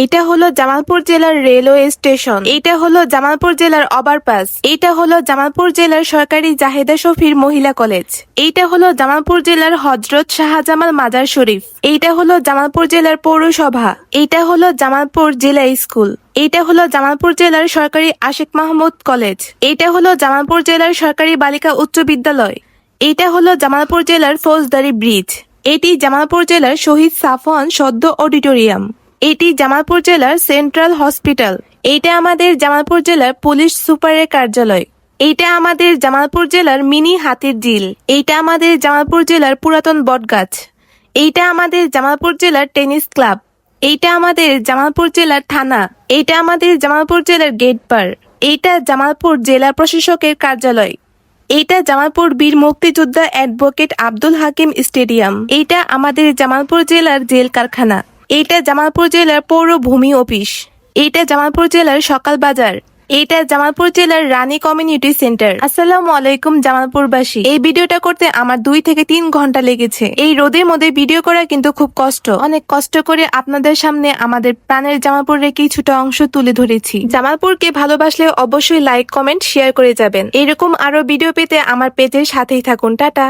এইটা হলো জামালপুর জেলার রেলওয়ে স্টেশন। এইটা হলো জামালপুর জেলার ওভারপাস। এইটা হলো জামালপুর জেলার সরকারি জাহেদা শফির মহিলা কলেজ। এইটা হলো জামালপুর জেলার হজরত শাহজামাল মাজার শরীফ। এইটা হলো জামালপুর জেলার পৌরসভা। এইটা হলো জামালপুর জেলা স্কুল। এটা হলো জামালপুর জেলার সরকারি আশেক মাহমুদ কলেজ। এটা হলো জামালপুর জেলার সরকারি বালিকা উচ্চ বিদ্যালয়। এইটা হলো জামালপুর জেলার ফৌজদারি ব্রিজ। এটি জামালপুর জেলার শহীদ সাফওয়ান সদ্য অডিটোরিয়াম। এটি জামালপুর জেলার সেন্ট্রাল হসপিটাল। এইটা আমাদের জামালপুর জেলার পুলিশ সুপারের কার্যালয়। এইটা আমাদের জামালপুর জেলার মিনি হাতির ঝিল এইটা আমাদের জামালপুর জেলার পুরাতন বটগাছ। এইটা আমাদের জামালপুর জেলার টেনিস ক্লাব। এইটা আমাদের জামালপুর জেলার থানা। এইটা আমাদের জামালপুর জেলার গেট পার এইটা জামালপুর জেলা প্রশাসকের কার্যালয়। এইটা জামালপুর বীর মুক্তিযোদ্ধা অ্যাডভোকেট আব্দুল হাকিম স্টেডিয়াম। এইটা আমাদের জামালপুর জেলার জেল কারখানা। এইটা জামালপুর জেলার পৌর ভূমি অফিস। এইটা জামালপুর জেলার সকাল বাজার। এইটা জামালপুর জেলার রানী কমিউনিটি সেন্টার। আসসালামু আলাইকুম জামালপুরবাসী। এই ভিডিওটা করতে আমার দুই থেকে তিন ঘণ্টা লেগেছে। এই রোদের মধ্যে ভিডিও করা কিন্তু খুব কষ্ট। অনেক কষ্ট করে আপনাদের সামনে আমাদের প্রাণের জামালপুরের কিছুটা অংশ তুলে ধরেছি। জামালপুরকে ভালোবাসলে অবশ্যই লাইক, কমেন্ট, শেয়ার করে যাবেন। এরকম আরও ভিডিও পেতে আমার পেজের সাথেই থাকুন। টাটা।